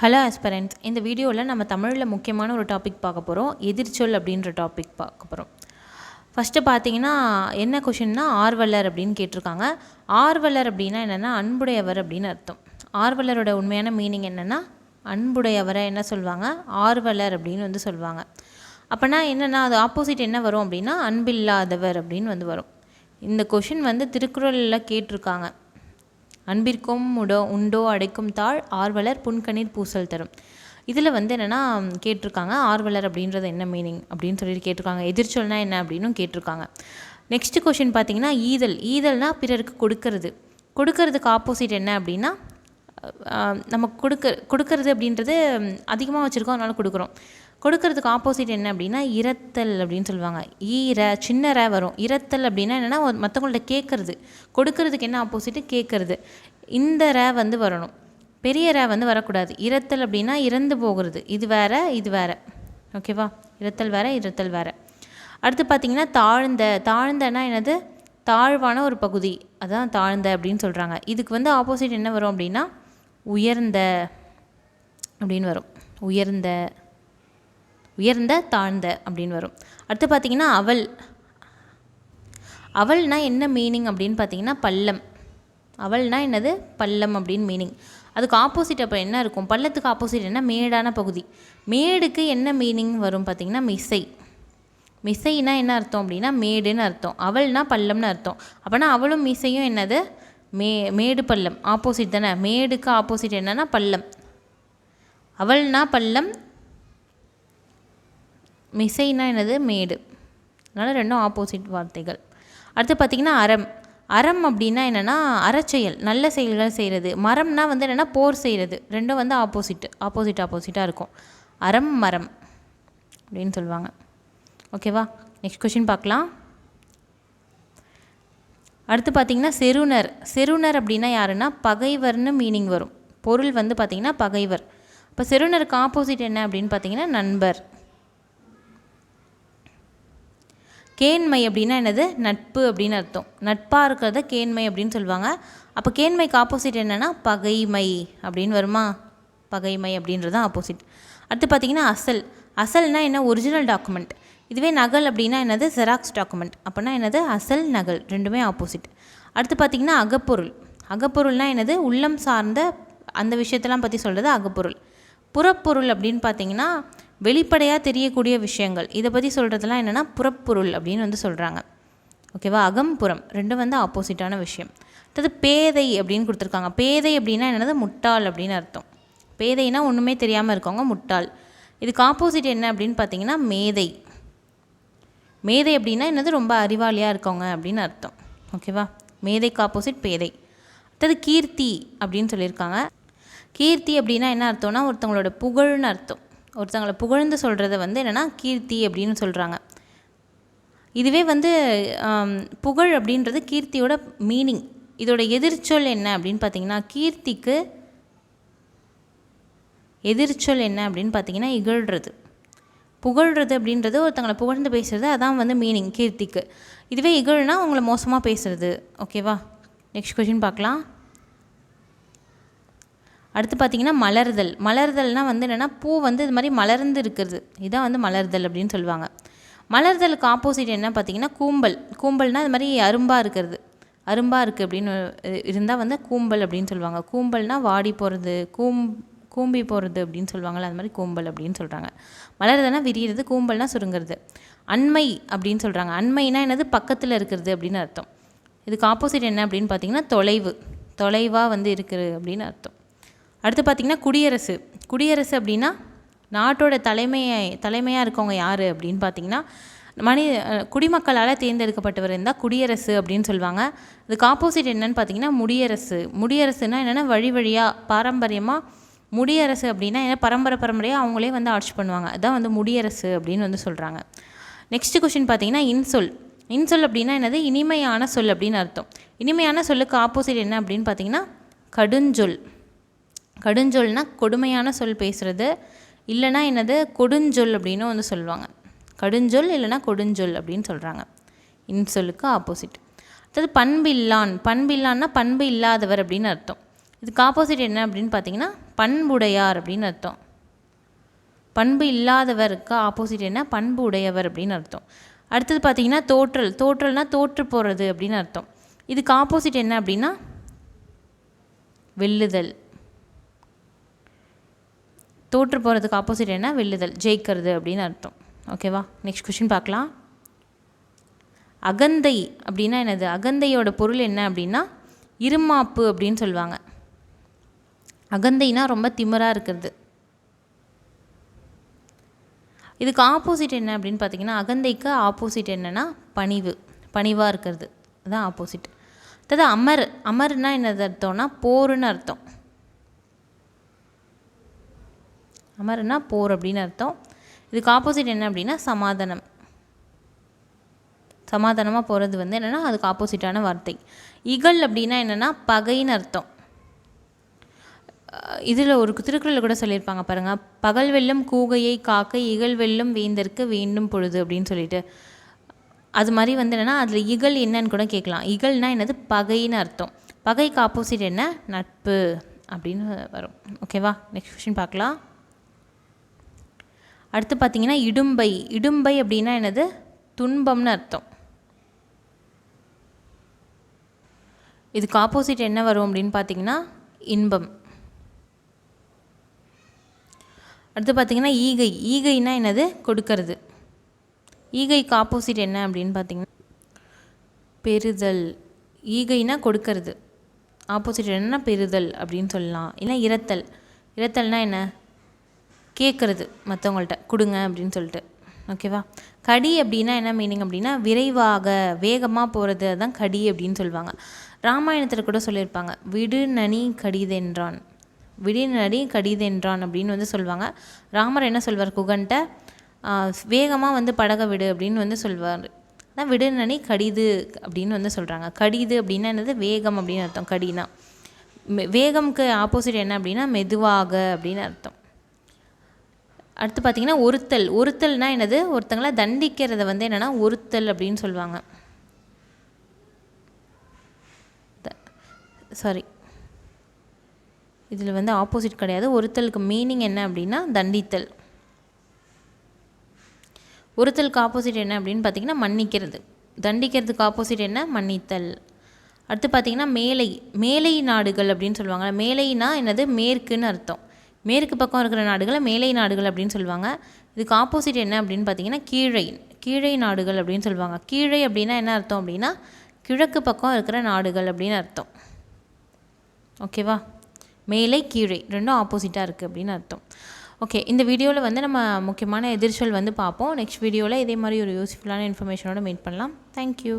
Hello ஆஸ்பரண்ட்ஸ் இந்த வீடியோவில் நம்ம தமிழில் முக்கியமான ஒரு டாபிக் பார்க்க போகிறோம் எதிர்ச்சொல் அப்படின்ற டாபிக் பார்க்க போகிறோம் ஃபஸ்ட்டு பார்த்தீங்கன்னா என்ன கொஷின்னா ஆர்வலர் அப்படின்னு கேட்டிருக்காங்க. ஆர்வலர் அப்படின்னா என்னென்னா அன்புடையவர் அப்படின்னு அர்த்தம். ஆர்வலரோட உண்மையான மீனிங் என்னென்னா அன்புடையவரை என்ன சொல்லுவாங்க ஆர்வலர் அப்படின்னு வந்து சொல்லுவாங்க அப்போனா என்னென்னா அது ஆப்போசிட் என்ன வரும் அப்படின்னா அன்பில்லாதவர் அப்படின்னு வந்து வரும். இந்த கொஷின் வந்து திருக்குறளில் கேட்டிருக்காங்க. அன்பிற்கும் உடோ உண்டோ அடைக்கும் தாழ் ஆர்வலர் புன்கணீர் பூசல் தரும். இதில் வந்து என்னென்னா கேட்டிருக்காங்க ஆர்வலர் அப்படின்றது என்ன மீனிங் அப்படின்னு சொல்லிட்டு கேட்டிருக்காங்க. எதிர்ச்சொல்னா என்ன அப்படின்னும் கேட்டிருக்காங்க. நெக்ஸ்ட் கொஷின் பார்த்தீங்கன்னா ஈதல். ஈதல்னா பிறருக்கு கொடுக்கறது. கொடுக்கறதுக்கு ஆப்போசிட் என்ன அப்படின்னா நம்ம கொடுக்க கொடுக்கறது அப்படின்றது அதிகமாக வச்சுருக்கோம் அதனால கொடுக்குறோம். கொடுக்கறதுக்கு ஆப்போசிட் என்ன அப்படின்னா இரத்தல் அப்படின்னு சொல்லுவாங்க. ஈர சின்ன ர வரும். இரத்தல் அப்படின்னா என்னென்னா மற்றவங்கள்ட்ட கேட்குறது. கொடுக்கறதுக்கு என்ன ஆப்போசிட்டு கேட்குறது. இந்த ர வந்து வரணும். பெரிய ர வந்து வரக்கூடாது. இரத்தல் அப்படின்னா இறந்து போகிறது. இது வேற இது வேற. ஓகேவா இரத்தல் வேற இரத்தல் வேற. அடுத்து பார்த்தீங்கன்னா தாழ்ந்த. தாழ்ந்தனா என்னது? தாழ்வான ஒரு பகுதி. அதான் தாழ்ந்த அப்படின்னு சொல்கிறாங்க இதுக்கு வந்து ஆப்போசிட் என்ன வரும் அப்படின்னா? உயர்ந்த அப்படின்னு வரும். உயர்ந்த உயர்ந்த தாழ்ந்த அப்படின்னு வரும். அடுத்து பார்த்தீங்கன்னா அவள் அவள்னா என்ன மீனிங் அப்படின்னு பார்த்தீங்கன்னா பள்ளம். அவள்னா என்னது? பள்ளம் அப்படின்னு மீனிங் அதுக்கு ஆப்போசிட் அப்போ என்ன இருக்கும்? பள்ளத்துக்கு ஆப்போசிட் என்ன? மேடான பகுதி. மேடுக்கு என்ன மீனிங் வரும் பார்த்தீங்கன்னா? மிசை. மிசைனா என்ன அர்த்தம் அப்படின்னா? மேடுன்னு அர்த்தம். அவள்னா பள்ளம்னு அர்த்தம். அப்போனா அவளும் மிசையும் என்னது? மே மேடு பள்ளம். ஆப்போசிட் தானே? மேடுக்கு ஆப்போசிட் என்னன்னா பள்ளம். அவள்னா பள்ளம் மிசைனா என்னது? மேடு. அதனால் ரெண்டும் ஆப்போசிட் வார்த்தைகள். அடுத்து பார்த்திங்கன்னா அறம். அறம் அப்படின்னா என்னென்னா அறச்செயல். நல்ல செயல்கள் செய்கிறது மரம்னா வந்து என்னென்னா போர் செய்கிறது ரெண்டும் வந்து ஆப்போசிட் ஆப்போசிட் ஆப்போசிட்டாக இருக்கும். அறம் மரம் அப்படின்னு சொல்லுவாங்க. ஓகேவா நெக்ஸ்ட் கொஷின் பார்க்கலாம். அடுத்து பார்த்திங்கன்னா செருணர் செருணர் அப்படின்னா யாருன்னா பகைவர்னு மீனிங் வரும். பொருள் வந்து பார்த்திங்கன்னா பகைவர். இப்போ செருணருக்கு ஆப்போசிட் என்ன அப்படின்னு பார்த்தீங்கன்னா நண்பர். கேண்மை அப்படின்னா என்னது? நட்பு அப்படின்னு அர்த்தம். நட்பாக இருக்கிறத கேண்மை அப்படின்னு சொல்லுவாங்க. அப்போ கேண்மைக்கு ஆப்போசிட் என்னென்னா பகைமை அப்படின்னு வருமா? பகைமை அப்படின்றது தான் ஆப்போசிட் அடுத்து பார்த்திங்கன்னா அசல். அசல்னா என்ன? ஒரிஜினல் டாக்குமெண்ட் இதுவே நகல் அப்படின்னா என்னது? ஜெராக்ஸ் டாக்குமெண்ட் அப்படின்னா என்னது? அசல் நகல். ரெண்டுமே ஆப்போசிட் அடுத்து பார்த்திங்கன்னா அகப்பொருள். அகப்பொருள்னா என்னது? உள்ளம் சார்ந்த அந்த விஷயத்தெல்லாம் பற்றி சொல்கிறது அகப்பொருள். புறப்பொருள் அப்படின்னு பார்த்தீங்கன்னா வெளிப்படையாக தெரியக்கூடிய விஷயங்கள். இதை பற்றி சொல்கிறதுலாம் என்னென்னா புறப்பொருள் அப்படின்னு வந்து சொல்கிறாங்க ஓகேவா அகம்புறம். ரெண்டும் வந்து ஆப்போசிட்டான விஷயம். அடுத்தது பேதை அப்படின்னு கொடுத்துருக்காங்க. பேதை அப்படின்னா என்னது? முட்டாள் அப்படின்னு அர்த்தம். பேதைனா ஒன்றுமே தெரியாமல் இருக்கவங்க முட்டாள். இதுக்கு ஆப்போசிட் என்ன அப்படின்னு பார்த்தீங்கன்னா மேதை. மேதை அப்படின்னா என்னது? ரொம்ப அறிவாளியாக இருக்கவங்க அப்படின்னு அர்த்தம். ஓகேவா மேதைக்கு ஆப்போசிட் பேதை. அடுத்தது கீர்த்தி அப்படின்னு சொல்லியிருக்காங்க. கீர்த்தி அப்படின்னா என்ன அர்த்தம்னா ஒருத்தவங்களோட புகழ்னு அர்த்தம். ஒருத்தவங்களை புகழ்ந்து சொல்கிறத வந்து என்னென்னா கீர்த்தி அப்படின்னு சொல்கிறாங்க இதுவே வந்து புகழ் அப்படின்றது கீர்த்தியோட மீனிங் இதோட எதிர்ச்சொல் என்ன அப்படின்னு பார்த்தீங்கன்னா கீர்த்திக்கு எதிர்ச்சொல் என்ன அப்படின்னு பார்த்தீங்கன்னா இகழ்றது. புகழ்றது அப்படின்றது ஒருத்தங்களை புகழ்ந்து பேசுறது அதான் வந்து மீனிங் கீர்த்திக்கு. இதுவே இகழ்னா அவங்கள மோசமாக பேசுகிறது ஓகேவா நெக்ஸ்ட் கொஷின் பார்க்கலாம். அடுத்து பார்த்தீங்கன்னா மலர்தல். மலர்தல்னால் வந்து என்னென்னா பூ வந்து இது மாதிரி மலர்ந்து இருக்கிறது. இதான் வந்து மலர்தல் அப்படின்னு சொல்லுவாங்க. மலர்தலுக்கு ஆப்போசிட் என்ன பார்த்தீங்கன்னா கூம்பல். கூம்பல்னால் இது மாதிரி அரும்பாக இருக்கிறது. அரும்பாக இருக்குது அப்படின்னு இருந்தால் வந்து கூம்பல் அப்படின்னு சொல்லுவாங்க. கூம்பல்னால் வாடி போகிறது கூம் கூம்பி போகிறது அப்படின்னு சொல்லுவாங்கள்ல அது மாதிரி கூம்பல் அப்படின்னு சொல்கிறாங்க மலர்தல்னா விரியிறது கூம்பல்னா சுருங்கிறது. அண்மை அப்படின்னு சொல்கிறாங்க அண்மைனா என்னது? பக்கத்தில் இருக்கிறது அப்படின்னு அர்த்தம். இதுக்கு ஆப்போசிட் என்ன அப்படின்னு பார்த்தீங்கன்னா தொலைவு. தொலைவாக வந்து இருக்குது அப்படின்னு அர்த்தம். அடுத்து பார்த்திங்கன்னா குடியரசு. குடியரசு அப்படின்னா நாட்டோட தலைமையை தலைமையாக இருக்கவங்க யார் அப்படின்னு பார்த்தீங்கன்னா மனி குடிமக்களால் தேர்ந்தெடுக்கப்பட்டவர் இருந்தால் குடியரசு அப்படின்னு சொல்லுவாங்க. இதுக்கு ஆப்போசிட் என்னன்னு பார்த்தீங்கன்னா முடியரசு. முடியரசுனா என்னென்னா வழி வழியாக பாரம்பரியமாக முடியரசு அப்படின்னா என்ன பரம்பரை பரம்பரையாக அவங்களே வந்து ஆட்சி பண்ணுவாங்க. அதான் வந்து முடியரசு அப்படின்னு வந்து சொல்கிறாங்க நெக்ஸ்ட் கொஷின் பார்த்தீங்கன்னா இன்சொல். இன்சொல் அப்படின்னா என்னது? இனிமையான சொல் அப்படின்னு அர்த்தம். இனிமையான சொல்லுக்கு ஆப்போசிட் என்ன அப்படின்னு பார்த்தீங்கன்னா கடுஞ்சொல். கடுஞ்சொல்னா கொடுமையான சொல் பேசுகிறது இல்லைனா என்னது? கொடுஞ்சொல் அப்படின்னு வந்து சொல்லுவாங்க. கடுஞ்சொல் இல்லைனா கொடுஞ்சொல் அப்படின்னு சொல்கிறாங்க இன்சொல்லுக்கு ஆப்போசிட் அடுத்தது பண்பில்லான். பண்பில்லான்னா பண்பு இல்லாதவர் அப்படின்னு அர்த்தம். இதுக்கு ஆப்போசிட் என்ன அப்படின்னு பார்த்தீங்கன்னா பண்புடையார் அப்படின்னு அர்த்தம். பண்பு இல்லாதவருக்கு ஆப்போசிட் என்ன? பண்பு உடையவர் அப்படின்னு அர்த்தம். அடுத்தது பார்த்தீங்கன்னா தோற்றல். தோற்றல்னா தோற்று போகிறது அப்படின்னு அர்த்தம். இதுக்கு ஆப்போசிட் என்ன அப்படின்னா வெல்லுதல். தோற்று போகிறதுக்கு ஆப்போசிட் என்ன? வெல்லுதல் ஜெயிக்கிறது அப்படின்னு அர்த்தம். ஓகேவா நெக்ஸ்ட் கொஷின் பார்க்கலாம். அகந்தை அப்படின்னா என்னது? அகந்தையோட பொருள் என்ன அப்படின்னா இருமாப்பு அப்படின்னு சொல்லுவாங்க. அகந்தைனா ரொம்ப திமிராக இருக்கிறது. இதுக்கு ஆப்போசிட் என்ன அப்படின்னு பார்த்தீங்கன்னா அகந்தைக்கு ஆப்போசிட் என்னென்னா பணிவு. பணிவாக இருக்கிறது. அதுதான் ஆப்போசிட் அதாவது அமர். அமர்னா என்னது அர்த்தம்னா போருன்னு அர்த்தம். அமர்னா போர் அப்படின்னு அர்த்தம். இதுக்கு ஆப்போசிட் என்ன அப்படின்னா சமாதானம். சமாதானமாக போகிறது வந்து என்னென்னா அதுக்கு ஆப்போசிட்டான வார்த்தை. இகல் அப்படின்னா என்னென்னா பகைன்னு அர்த்தம். இதில் ஒரு திருக்குறளில் கூட சொல்லியிருப்பாங்க பாருங்கள் பகல் வெல்லும் கூகையை காக்க இகழ் வெல்லும் வேந்தற்கு வேண்டும் பொழுது அப்படின்னு சொல்லிட்டு. அது மாதிரி வந்து என்னென்னா அதில் இகழ் என்னன்னு கூட கேட்கலாம். இகழ்னா என்னது? பகைன்னு அர்த்தம். பகைக்கு ஆப்போசிட் என்ன? நட்பு அப்படின்னு வரும். ஓகேவா நெக்ஸ்ட் கொஷின் பார்க்கலாம். அடுத்து பார்த்தீங்கன்னா இடும்பை. இடும்பை அப்படின்னா என்னது? துன்பம்னு அர்த்தம். இதுக்கு ஆப்போசிட் என்ன வரும் அப்படின்னு பார்த்தீங்கன்னா இன்பம். அடுத்து பார்த்தீங்கன்னா ஈகை. ஈகைனா என்னது? கொடுக்கறது. ஈகைக்கு ஆப்போசிட் என்ன அப்படின்னு பார்த்தீங்கன்னா பெறுதல். ஈகைனா கொடுக்கறது. ஆப்போசிட் என்னன்னா பெறுதல் அப்படின்னு சொல்லலாம். இல்லை இரத்தல். இரத்தல்னா என்ன? கேட்குறது மற்றவங்கள்ட்ட கொடுங்க அப்படின்னு சொல்லிட்டு. ஓகேவா? கடி அப்படின்னா என்ன மீனிங் அப்படின்னா விரைவாக வேகமாக போகிறது அதுதான் கடி அப்படின்னு சொல்லுவாங்க. ராமாயணத்தில் கூட சொல்லியிருப்பாங்க விடு நனி கடிதென்றான். விடு நனி கடிதென்றான் அப்படின்னு வந்து சொல்லுவாங்க. ராமர் என்ன சொல்வார்? குகன்ட்ட வேகமாக வந்து படக விடு அப்படின்னு வந்து சொல்வார். அதான் விடு நனி கடிது அப்படின்னு வந்து சொல்கிறாங்க கடிது அப்படின்னா என்னது? வேகம் அப்படின்னு அர்த்தம். கடினா. வேகம்க்கு ஆப்போசிட் என்ன அப்படின்னா மெதுவாக அப்படின்னு அர்த்தம். அடுத்து பார்த்திங்கன்னா ஒருத்தல். ஒருத்தல்னால் என்னது? ஒருத்தங்களை தண்டிக்கிறத வந்து என்னென்னா ஒருத்தல் அப்படின்னு சொல்லுவாங்க. சாரி இதில் வந்து ஆப்போசிட் கிடையாது. ஒருத்தலுக்கு மீனிங் என்ன அப்படின்னா தண்டித்தல். ஒருத்தலுக்கு ஆப்போசிட் என்ன அப்படின்னு பார்த்தீங்கன்னா மன்னிக்கிறது. தண்டிக்கிறதுக்கு ஆப்போசிட் என்ன? மன்னித்தல். அடுத்து பார்த்திங்கன்னா மேலை. மேலை நாடுகள் அப்படின்னு சொல்லுவாங்க மேலைனா என்னது? மேற்குன்னு அர்த்தம். மேற்கு பக்கம் இருக்கிற நாடுகளை மேலை நாடுகள் அப்படின்னு சொல்லுவாங்க. இதுக்கு ஆப்போசிட் என்ன அப்படின்னு பார்த்தீங்கன்னா கீழை கீழை நாடுகள் அப்படின்னு சொல்லுவாங்க. கீழே அப்படின்னா என்ன அர்த்தம் அப்படின்னா கிழக்கு பக்கம் இருக்கிற நாடுகள் அப்படின்னு அர்த்தம். ஓகேவா மேலே கீழே ரெண்டும் ஆப்போசிட்டாக இருக்குது அப்படின்னு அர்த்தம். ஓகே இந்த வீடியோவில் வந்து நம்ம முக்கியமான எதிர்ச்சொல் வந்து பார்ப்போம். நெக்ஸ்ட் வீடியோவில் இதே மாதிரி ஒரு யூஸ்ஃபுல்லான இன்ஃபர்மேஷனோட மீட் பண்ணலாம். தேங்க்யூ